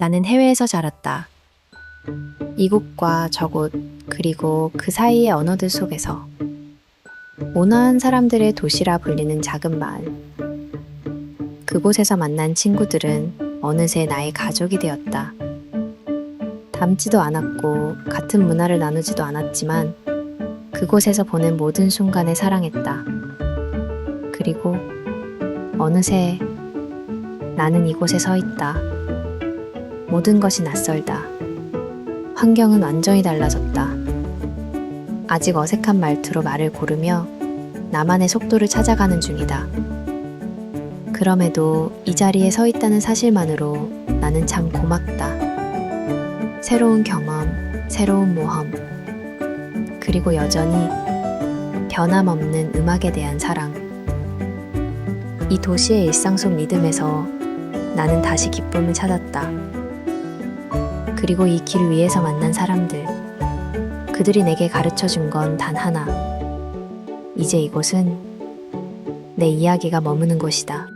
나는 해외에서 자랐다. 이곳과 저곳, 그리고 그 사이의 언어들 속에서 온화한 사람들의 도시라 불리는 작은 마을. 그곳에서 만난 친구들은 어느새 나의 가족이 되었다. 닮지도 않았고 같은 문화를 나누지도 않았지만 그곳에서 보낸 모든 순간에 사랑했다. 그리고 어느새 나는 이곳에 서 있다. 모든 것이 낯설다. 환경은 완전히 달라졌다. 아직 어색한 말투로 말을 고르며 나만의 속도를 찾아가는 중이다. 그럼에도 이 자리에 서 있다는 사실만으로 나는 참 고맙다. 새로운 경험, 새로운 모험, 그리고 여전히 변함없는 음악에 대한 사랑. 이 도시의 일상 속 리듬에서 나는 다시 기쁨을 찾았다. 그리고 이 길 위에서 만난 사람들. 그들이 내게 가르쳐 준 건 단 하나. 이제 이곳은 내 이야기가 머무는 곳이다.